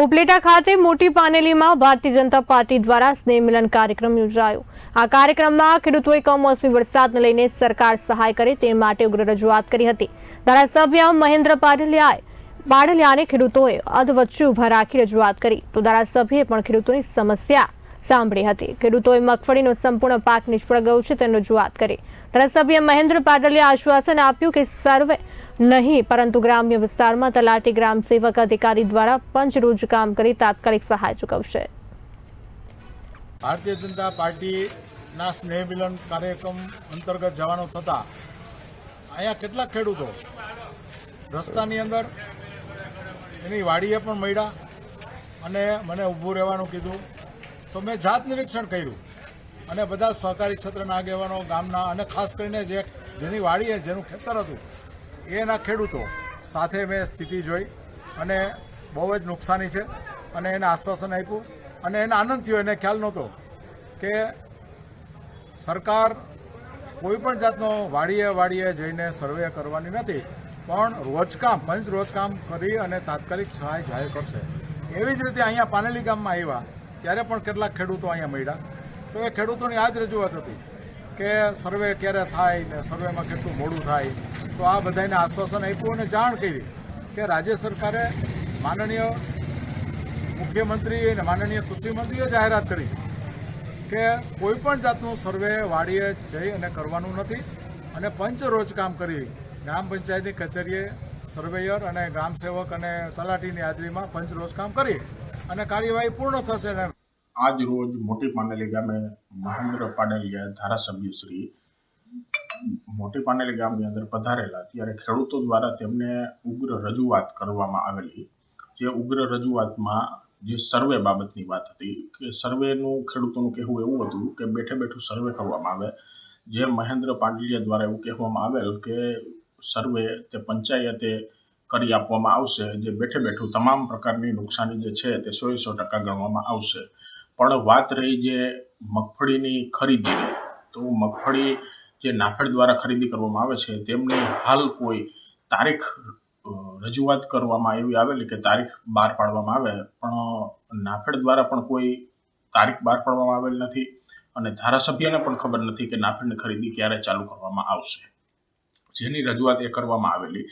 ઉપલેટા ખાતે મોટી પાનેલીમાં ભારતીય જનતા પાર્ટી દ્વારા સ્નેહ મિલન કાર્યક્રમ યોજાયો. આ કાર્યક્રમમાં ખેડૂતોએ કમોસમી વરસાદને લઈને સરકાર સહાય કરે તે માટે ઉગ્ર રજૂઆત કરી હતી. ધારાસભ્ય મહેન્દ્ર પાડલિયાએ પાડલિયાને ખેડૂતોએ અધવચ્ચે ઊભા રાખી રજૂઆત કરી. તો ધારાસભ્યએ પણ ખેડૂતોની સમસ્યા સાંભળી હતી. ખેડૂતોએ મગફળીનો સંપૂર્ણ પાક નિષ્ફળ ગયો છે તેની રજૂઆત કરી. ધારાસભ્ય મહેન્દ્ર પાટલે આશ્વાસન આપ્યું કે સર્વે નહીં, પરંતુ ગ્રામ્ય વિસ્તારમાં તલાટી ગ્રામ સેવક અધિકારી દ્વારા પંચરોજ કામ કરી તાત્કાલિક સહાય ચૂકવશે. ભારતીય જનતા પાર્ટીના સ્નેહ મિલન કાર્યક્રમ અંતર્ગત જવાનો થતાં અહીંયા કેટલાક ખેડૂતો રસ્તાની અંદર એની વાડીએ પણ મળ્યા અને મને ઊભું રહેવાનું કીધું. તો મેં જાત નિરીક્ષણ કર્યું. અને બધા સહકારી ક્ષેત્રના આગેવાનો, ગામના અને ખાસ કરીને જે જેની વાડીએ જેનું ખેતર હતું એના ખેડૂતો. સાથે મેં સ્થિતિ જોઈ અને બહુ જ નુકસાની છે અને એને આશ્વાસન આપ્યું અને એને આનંદ થયો. એને ખ્યાલ નહોતો કે સરકાર કોઈપણ જાતનો વાડીએ વાડીએ જઈને સર્વે કરવાની નથી, પણ રોજકામ, પંચ રોજકામ કરી અને તાત્કાલિક સહાય જાહેર કરશે. એવી જ રીતે અહીંયા પાનેલી ગામમાં આવ્યા. ત્યારે પણ કેટલાક ખેડૂતો અહીંયા મળ્યા. તો એ ખેડૂતોની આ જ રજૂઆત હતી કે સર્વે ક્યારે થાય ને સર્વેમાં કેટલું મોડું થાય. તો આ બધાને આશ્વાસન આપ્યું અને જાણ કરી કે રાજ્ય સરકારે માનનીય મુખ્યમંત્રી અને માનનીય કૃષિમંત્રીએ જાહેરાત કરી કે કોઈ પણ જાતનું સર્વે વાડીએ જઈ અને કરવાનું નથી અને પંચ રોજ કામ કરી ગ્રામ પંચાયતની કચેરીએ સર્વેયર અને ગ્રામ સેવક અને તલાટીની હાજરીમાં પંચ રોજ કામ કરી. અને કાર્યવાહી પૂર્ણ થશે આજ રોજ મોટી પાનેલી ગામે મહેન્દ્ર પાડેલિયા ધારાસભ્ય શ્રી મોટી પાનેલી ગામની અંદર પધારેલા. ત્યારે ખેડૂતો દ્વારા તેમને ઉગ્ર રજૂઆત કરવામાં આવેલી. જે ઉગ્ર રજૂઆતમાં જે સર્વે બાબતની વાત હતી કે સર્વેનું ખેડૂતોનું કહેવું એવું હતું કે બેઠે બેઠું સર્વે કરવામાં આવે. જે મહેન્દ્ર પાંડલિયા દ્વારા એવું કહેવામાં આવેલ કે સર્વે તે પંચાયતે કરી આપવામાં આવશે જે બેઠે બેઠું તમામ પ્રકારની નુકસાની જે છે તે સો સો ટકા ગણવામાં આવશે. પણ વાત રહી જે મગફળીની ખરીદી. તો મગફળી જે નાફેડ દ્વારા ખરીદી કરવામાં આવે છે તેમની હાલ કોઈ તારીખ રજૂઆત કરવામાં એવી આવેલી કે તારીખ બહાર પાડવામાં આવે. પણ નાફેડ દ્વારા પણ કોઈ તારીખ બહાર પાડવામાં આવેલ નથી અને ધારાસભ્યને પણ ખબર નથી કે નાફેડની ખરીદી ક્યારે ચાલુ કરવામાં આવશે. જેની રજૂઆત એ કરવામાં આવેલી